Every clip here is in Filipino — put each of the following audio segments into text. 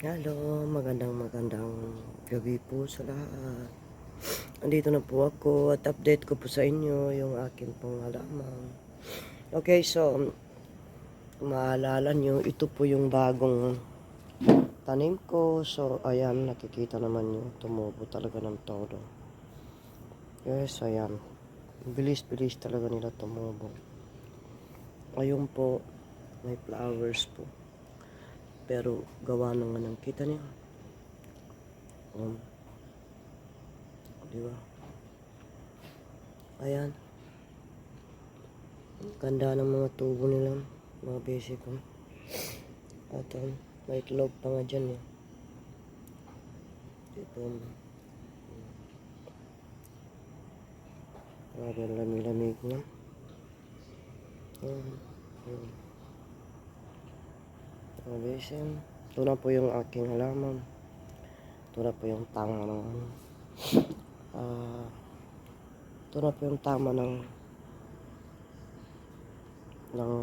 Hello, magandang magandang gabi po sa lahat. Andito na po ako at update ko po sa inyo yung aking pong halaman. Okay, so maalala nyo, ito po yung bagong tanim ko. So, ayan, nakikita naman nyo, tumubo talaga ng todo. Yes, ayan. Bilis-bilis talaga nila tumubo. Ayun po, may flowers po. Pero gawa ng anong kita niya. Um, di ba? Ayan. Ganda ng mga tubo nila, mga basic ko. At um, may itlog pa nga dyan eh. Dito. um, Grabe ang lamig-lamig na. Um, um. Foundation. Ito na po yung aking halaman. Ito na po yung tama ng ah ito na po yung tama ng ng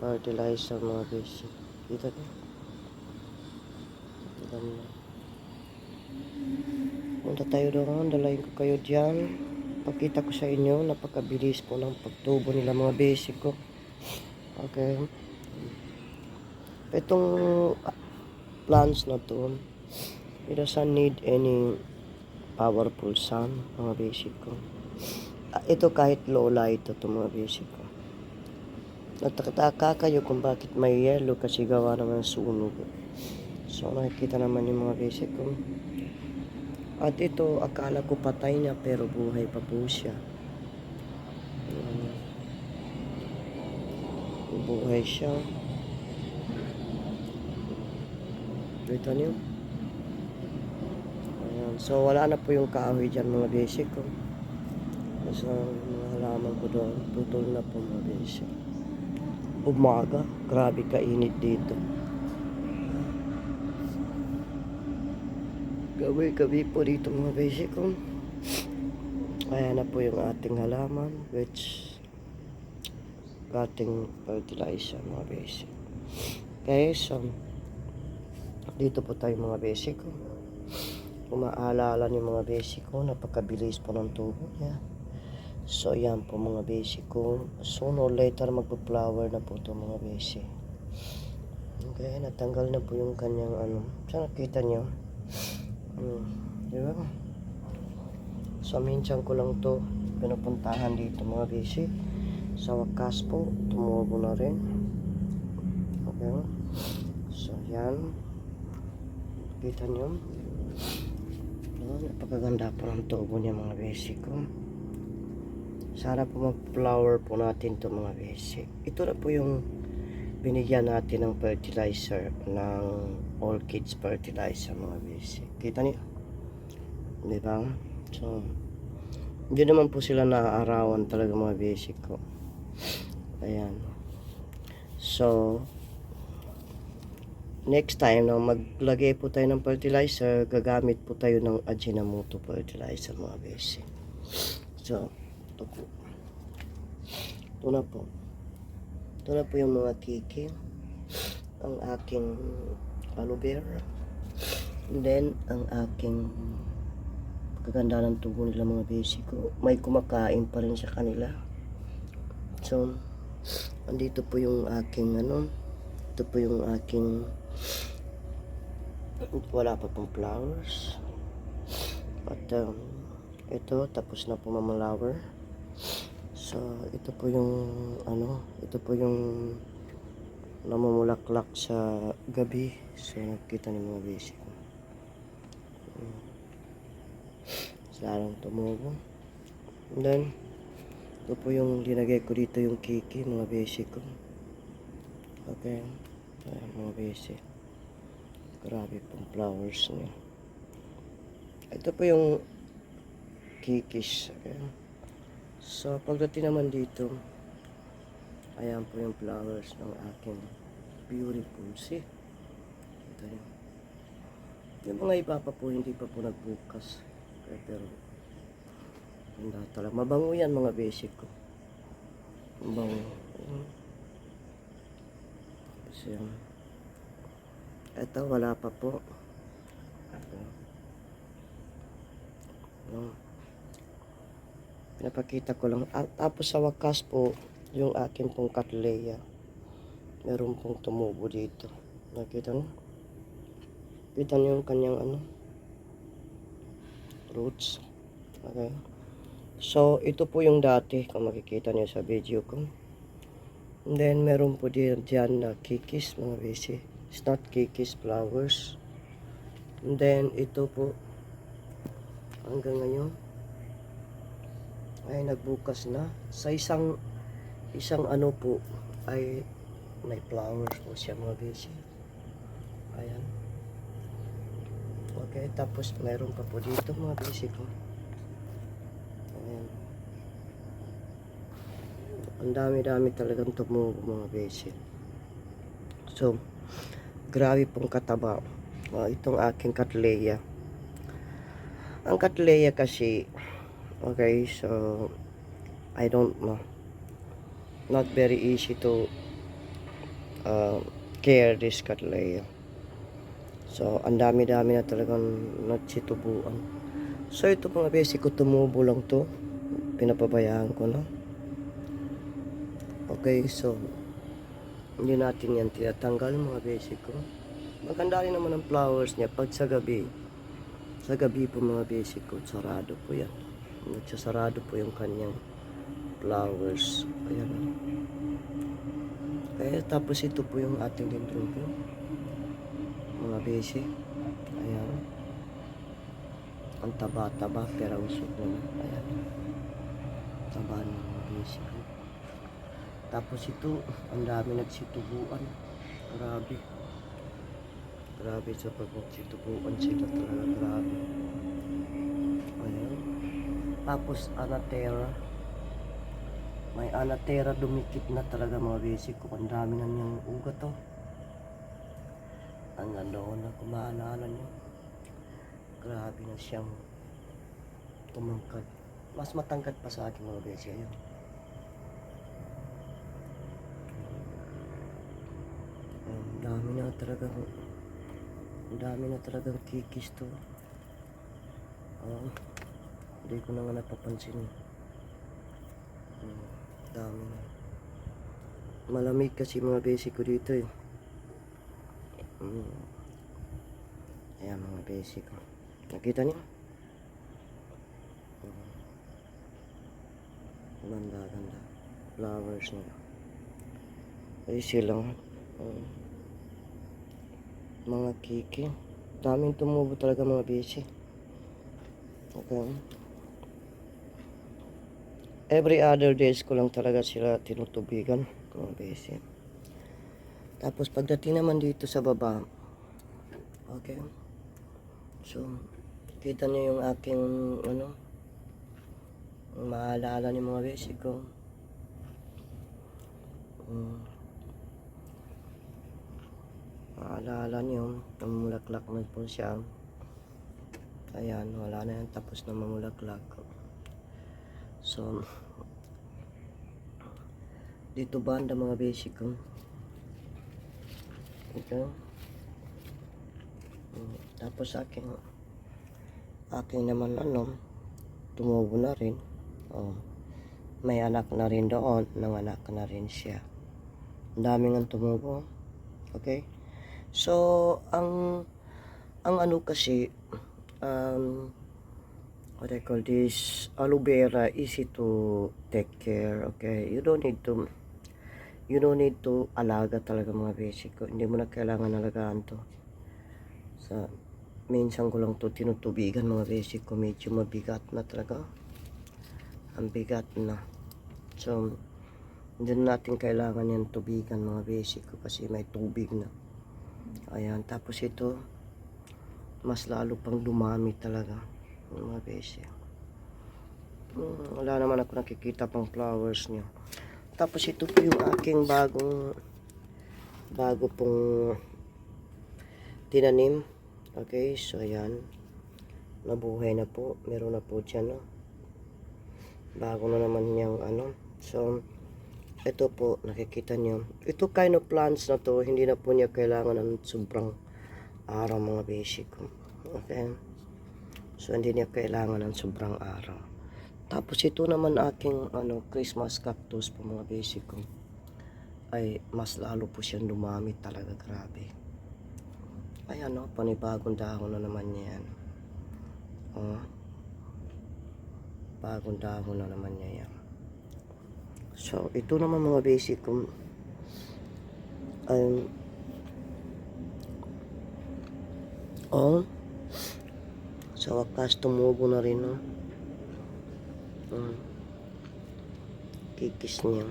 fertilizer mga basic. Kita niyo? Kita. Punta tayo doon. Dalayin ko kayo dyan. Pakita ko sa inyo. Napakabilis po ng pagtubo nila mga basic ko. Okay. Itong plants na to, it doesn't need any powerful sun, mga basic ko. Ah, Ito kahit low light ito mga basic ko. Natakataka kayo kung bakit may yellow kasi gawa naman sunog. So nakikita naman yung mga basic ko. At ito, akala ko patay na pero buhay pa po siya. Buhay siya. Niyo? Ayan. So, wala na po yung kahoy dyan mga basic ko. So, mga halaman ko doon, tutol na po mga basic. Umaga, grabe kainit dito. Gabi-gabi po dito mga basic ko. Ayan na po yung ating halaman, which ating fertilizer mga basic. Okay, so, dito po tayo mga basic ko. Kung maalala niyo mga basic ko, napakabilis po ng tubo niya. So, yan po mga basic ko. Sooner or later, magpa-flower na po ito mga basic. Okay, natanggal na po yung kanyang ano. So, nakita niyo. Hmm, di ba? So, minsan ko lang to pinupuntahan dito mga basic. Sa wakas po, tumubo na rin. Okay. So, yan. Kita nyo? No, napakaganda po ng tubo niya mga basic ko. Sana po mag-flower po natin to mga basic. Ito na po yung binigyan natin ng fertilizer ng Kids fertilizer mga basic. Kita niyo? Di ba? So, hindi naman po sila naaarawan talaga mga basic ko. Ayan. So, next time na maglagay po tayo ng fertilizer, gagamit po tayo ng Ajinomoto fertilizer mga basic. So, ito po. Ito na po. Ito na po yung mga kiki. Ang aking aloe vera. And then, ang aking kaganda ng tubo nila mga basic ko. May kumakain pa rin sa kanila. So, andito po yung aking ano, ito po yung aking wala pa pong flowers. At um, ito, tapos na po mamalawer. So, ito po yung ano, ito po yung namumulaklak sa gabi. So, nakita ni mga basic. Mm. Sarang tumubo. And then, ito po yung linagay ko dito yung kiki, mga basic ko. Okay. Ayan, mga basic. Grabe pong flowers niya. Ito po yung kikis. Okay. So, pagdating naman dito, ayan po yung flowers ng aking beautiful sea. Ito yun. Yung mga iba pa po, hindi pa po nagbukas. Okay, pero, ganda talaga. Mabango yan mga basic ko. Mabango. Ayan. Kasi, um, Ito, wala pa po. No. Pinapakita ko lang. At tapos sa wakas po, yung akin pong katleya. Meron pong tumubo dito. Nakita niyo? Kita niyo yung kanyang ano? Roots. Okay. So, ito po yung dati, kung makikita niyo sa video ko. And then, meron po din dyan na kikis, mga besi. It's not kikis flowers. And then, ito po, hanggang ngayon, ay nagbukas na. Sa isang, isang ano po, ay may flowers po siya, mga besi. Ayan. Okay, tapos meron pa po dito, mga besi ko. Ayan. Ang dami-dami talagang tumubo mga beses. So, grabe pong kataba. Ah, itong aking katleya. Ang katleya kasi, okay, so, I don't know. Not very easy to uh, care this katleya. So, ang dami-dami na talagang nagsitubuan. So, ito mga beses ko tumubo lang to. Pinapabayaan ko na. Okay, so hindi natin yan tinatanggal mga basic ko. Maganda rin naman ang flowers niya pag sa gabi. Sa gabi po mga basic ko, sarado po yan. Nagsasarado po yung kanyang flowers. Ayan. Kaya tapos ito po yung ating dendron po. Mga basic. Ayan. Ang taba-taba pero usok naman. Ayan. Taba ng mga basic. Tapos ito, ang dami nagsitubuan. Grabe. Grabe sa pag nagsitubuan sila talaga. Grabe. Ayan. Tapos anatera. May anatera dumikit na talaga mga basic ko. Ang dami na niyang ugat to. Ang ganoon na kung maalala niyo. Grabe na siyang tumangkad. Mas matangkad pa sa akin mga basic. Ayun. Ang dami na talaga ang dami na talagang kikis to. Oo. hindi ko na nga napapansin. Hmm, dami na. Malamig kasi mga basic ko dito eh. Hmm. Ayan mga basic ko. Nakita niyo? Ganda, ganda. Flowers niya. Ay silang. Hmm mga kiki. Daming tumubo talaga mga bisi. Okay. Every other days ko lang talaga sila tinutubigan, mga bisi. Tapos pagdating naman dito sa baba, okay. So, kita niyo yung aking, ano, maalala ni mga bisi ko. Mm. Maalala nyo, namumulaklak na po siya. Ayan, wala na yan. Tapos na mamulaklak. So, dito banda mga basic ko. Ito. Mm, Tapos aking aking naman ano, tumubo na rin. Oh, may anak na rin doon, nanganak na rin siya. Ang daming ang tumubo. Okay? So, ang ang ano kasi um what I call this aloe vera easy to take care okay? You don't need to you don't need to alaga talaga mga basic hindi mo na kailangan alagaan to. Sa minsan ko lang to tinutubigan mga basic ko. Medyo mabigat na talaga. Ang bigat na. So hindi na natin kailangan yan tubigan mga basic ko kasi may tubig na Ayan, tapos ito, mas lalo pang dumami talaga. Mga besi. Hmm, wala naman ako nakikita pang flowers niya. Tapos ito po yung aking bagong, bago pong tinanim. Okay, so ayan. Nabuhay na po. Meron na po dyan, no? Bago na naman niyang ano. So, ito po, nakikita niyo. Ito kind of plants na to, hindi na po niya kailangan ng sobrang araw mga basic. Okay? So, hindi niya kailangan ng sobrang araw. Tapos ito naman aking ano, Christmas cactus po mga basic ko. Ay, mas lalo po siyang dumami talaga. Grabe. Ayan o, panibagong dahon na naman yan. Oh. Bagong dahon na naman niya yan. So, ito naman mga basic ko. Um, oh, sa wakas tumubo na rin, no? Mm. Kikis niya.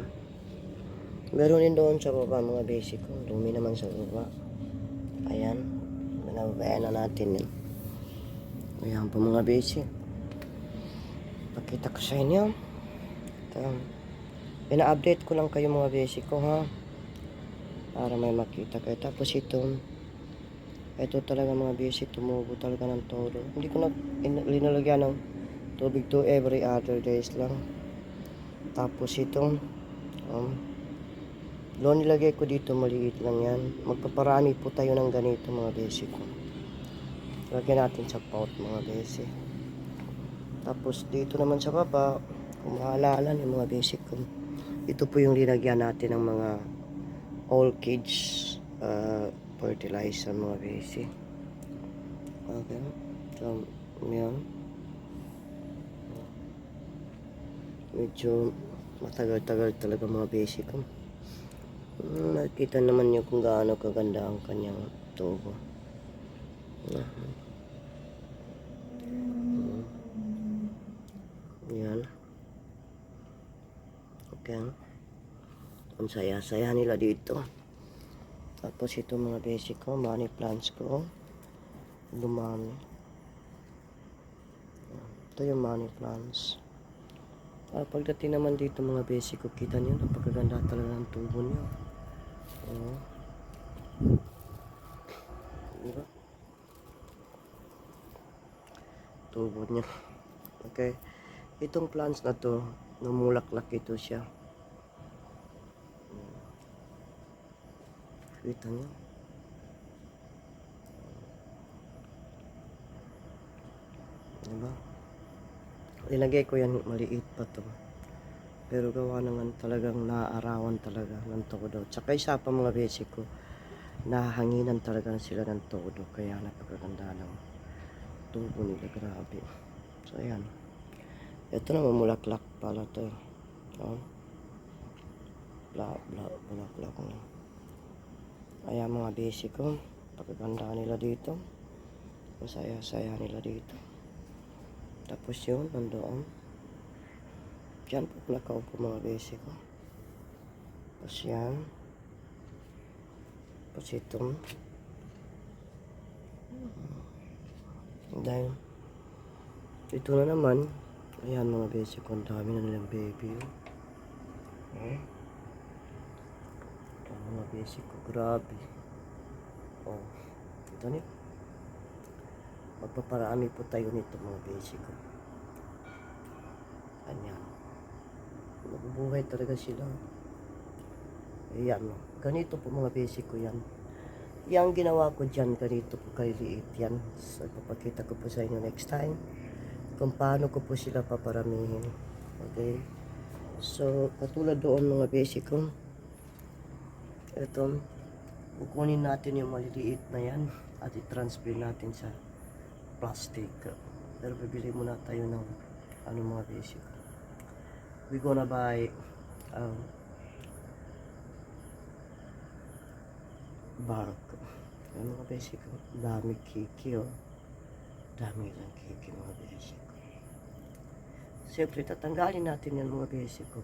Meron din doon sa baba mga basic ko. Dumi naman sa baba. Ayan. Binabayan na natin yan. Ayan po mga basic. Pakita ko sa inyo. Ito. Ina-update ko lang kayo mga basic ko ha. Para may makita kayo. Tapos ito. Ito talaga mga basic. Tumubo talaga ng todo. Hindi ko na in- linalagyan ng tubig to every other days lang. Tapos ito. Um, Doon nilagay ko dito maliit lang yan. Magpaparami po tayo ng ganito mga basic ko. Lagyan natin sa pot mga basic. Tapos dito naman sa baba, kung maalala yung mga basic ko. Ito po yung linagyan natin ng mga all kids uh, fertilizer mga basic. Okay. So, yan. Medyo matagal-tagal talaga mga basic ko. Hmm, Nakita naman niyo kung gaano kaganda ang kanyang tubo. Ah. Hmm. Yan. Okay. Ang saya-saya nila dito. Tapos ito mga basic ko, money plants ko. Lumami. Ito yung money plants. Ah, pagdating naman dito mga basic ko, kita niyo, napakaganda talaga ng tubo niya. Oo. Diba? Tubo niya. Okay. Itong plants na to, namulaklak ito siya. Kita niyo? Diba? Ilagay ko yan maliit pa to. Pero gawa naman talagang naaarawan talaga ng todo. Tsaka isa pa mga basic ko, nahanginan talaga sila ng todo. Kaya napakaganda ng tubo nila. Grabe. So, ayan. Ito na mamulaklak pala to. Oh. Bla, bla, bulaklak na. Ayan mga basic ko. Pagkaganda nila dito. Masaya-saya nila dito. Tapos yun, nandoon. Diyan po nakaupo mga basic ko. Tapos yan. Tapos ito. Dahil, ito na naman. Ayan mga basic ko. Ang dami na nilang baby. Oh. Ito mga basic ko. Grabe. Oh. Ito niyo. Magpaparami po tayo nito mga basic ko. Ayan. Nabubuhay talaga sila. Ayan. Ganito po mga basic ko yan. Yang ginawa ko dyan, ganito po kaliliit yan. So, ipapakita ko po sa inyo next time kung paano ko po sila paparamihin. Okay? So, katulad doon mga basic ko, ito, kukunin natin yung maliliit na yan at i-transfer natin sa plastic. Pero bibili muna tayo ng ano mga basic. We gonna buy um, bark. Ano mga basic? Dami kiki oh. Dami lang kiki mga basic. Siyempre, tatanggalin natin yan mga basic ko.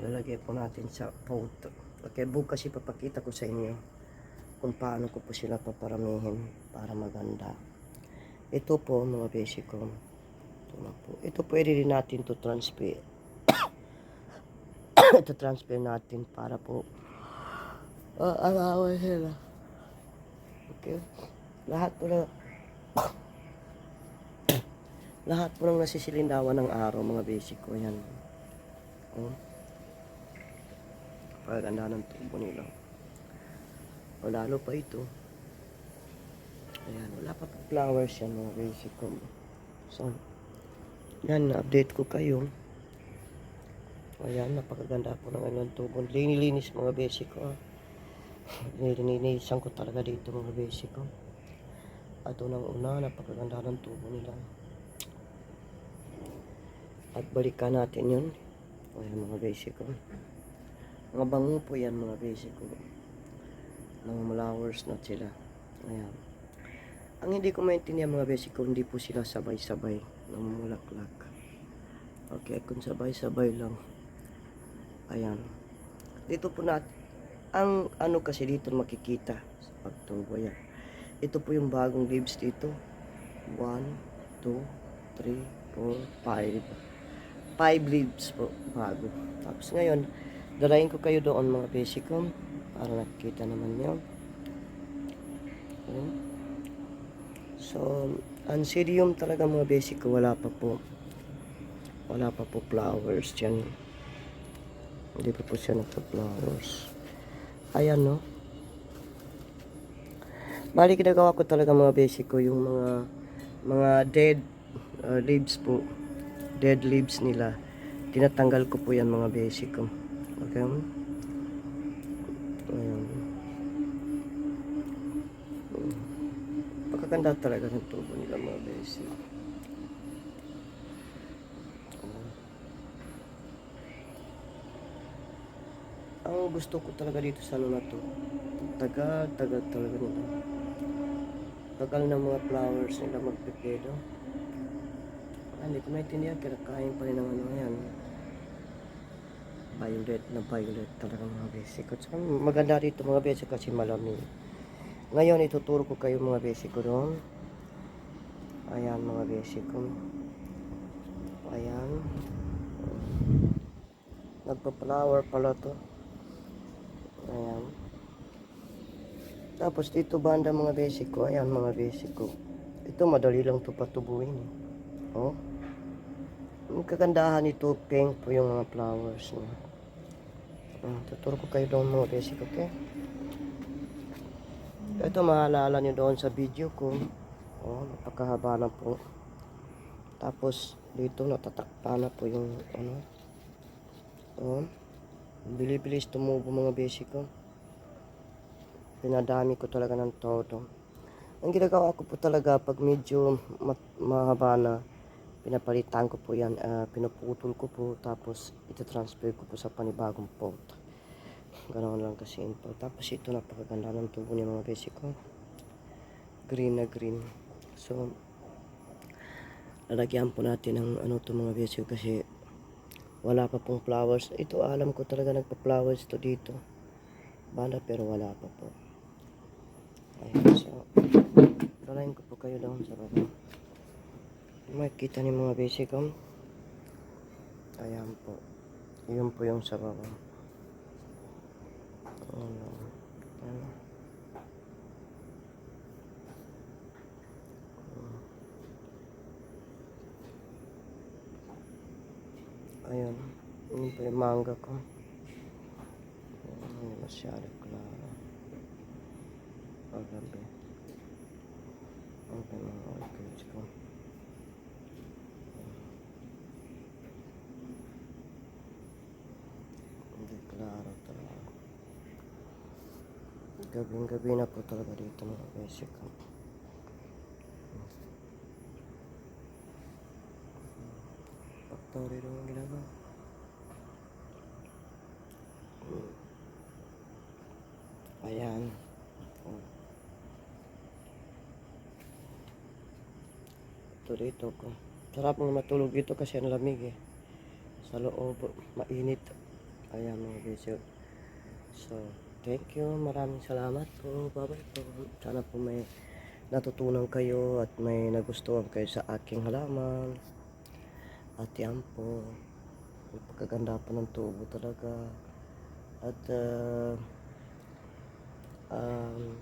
Lalagay po natin sa pot. Okay, bukas ipapakita ko sa inyo kung paano ko po sila paparamihin para maganda. Ito po mga basic ko. Ito na po. Ito pwede rin natin to transfer. ito transfer natin para po uh, alawan sila. Okay. Lahat po na lahat po ng nasisilindawan ng araw mga basic ko yan. Oh. Paganda ng tubo nila. O lalo pa ito. Ayan, wala pa flowers yan mga basic ko. So, yan, na-update ko kayo. Ayan, napakaganda po ng ilang tubon. Linilinis mga basic ko. ah. Nilinisan ko talaga dito mga basic ko. At unang una, napakaganda ng tubo nila. At balikan natin yun. Ayan mga basic ko. Mga bango po yan mga basic ko. Mga flowers na sila. Ayan. Ang hindi ko maintindihan mga basic ko, hindi po sila sabay-sabay namumulaklak. Okay, kung sabay-sabay lang. Ayan. Dito po natin, ang ano kasi dito makikita sa pagtubo yan. Ito po yung bagong leaves dito. 1, 2, 3, 4, 5. 5 leaves po bago. Tapos ngayon, dalayin ko kayo doon mga ko para nakikita naman nyo. Ayan. So, anthurium talaga mga basic wala pa po. Wala pa po flowers dyan. Hindi pa po siya nagpa-flowers. Ayan, no? Bali, ginagawa ko talaga mga basic ko, yung mga mga dead uh, leaves po. Dead leaves nila. Tinatanggal ko po yan mga basic. Okay? Ayan. Pagkaganda talaga ng tubo nila mga basic. Ang gusto ko talaga dito sa ano na to, tagal, tagal talaga nila. Tagal ng mga flowers nila magpipedo. Hindi ko maintindihan, kinakain pa rin ng ano yan. Violet na violet talaga mga basic. At saka maganda dito mga basic kasi malamig. Ngayon, ituturo ko kayo mga basic ko doon. Ayan mga basic ko. Ayan. Nagpa-flower pala to. Ayan. Tapos dito banda mga basic ko. Ayan mga basic ko. Ito madali lang to patubuin. Oh. Ang kagandahan nito, pink po yung mga flowers niya. Ah, tuturo ko kayo doon mga basic, okay? Ito maalala nyo doon sa video ko. Oh, napakahaba na po. Tapos dito natatakpa na po yung ano. Oh. Bili-bilis tumubo mga basic ko. Pinadami ko talaga ng todo. Ang ginagawa ko po talaga pag medyo ma- mahaba na, pinapalitan ko po yan, ah, pinuputol ko po, tapos ito-transfer ko po sa panibagong pot. Ganoon lang kasi simple. Tapos ito napakaganda ng tubo niya mga basic ko. Green na green. So, lalagyan po natin ng ano to mga basic kasi wala pa pong flowers. Ito alam ko talaga nagpa-flowers to dito. Banda pero wala pa po. Ayan, so dalayin ko po kayo doon sa baba. Makikita niyo mga basic um. Ayan po. Yun po yung sa baba. Ano, ano. Ayun. Yun po yung manga ko. Hindi masyado klaro. Paggabi. Okay, mga orchids ko. Hindi klaro talaga. Gabing gabi na po talaga dito mga basic ko. Factory lang ang ginagawa. Ayan. Oh. Ito dito ko. Sarap nga matulog dito kasi ang lamig eh. Sa loob, mainit. Ayan mga besyo. So, thank you. Maraming salamat po. Bye-bye po. Sana po may natutunan kayo at may nagustuhan kayo sa aking halaman. At yan po. Napakaganda po ng tubo talaga. At uh, um,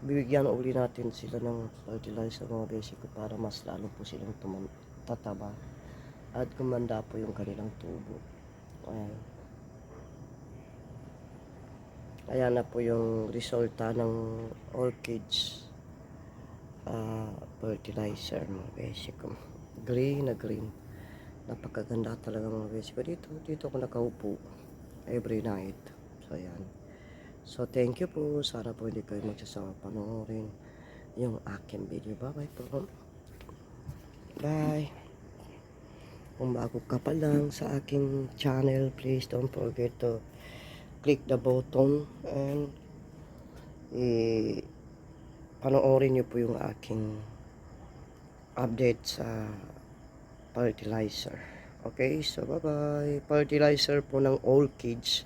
bibigyan uli natin sila ng fertilizer mga basic para mas lalo po silang tuman tataba at gumanda po yung kanilang tubo. Ayan. Ayan na po yung resulta ng orchids. ah, fertilizer mga beshi ko. Green na green. Napakaganda talaga mga beshi ko. Dito, dito ako nakaupo every night. So, ayan. So, thank you po. Sana po hindi kayo magsasawa panoorin yung aking video. Bye-bye po. Bye. Kung bago ka pa lang sa aking channel, please don't forget to click the button and i panoorin niyo po yung aking update sa fertilizer. Okay, so bye-bye. Fertilizer po ng all kids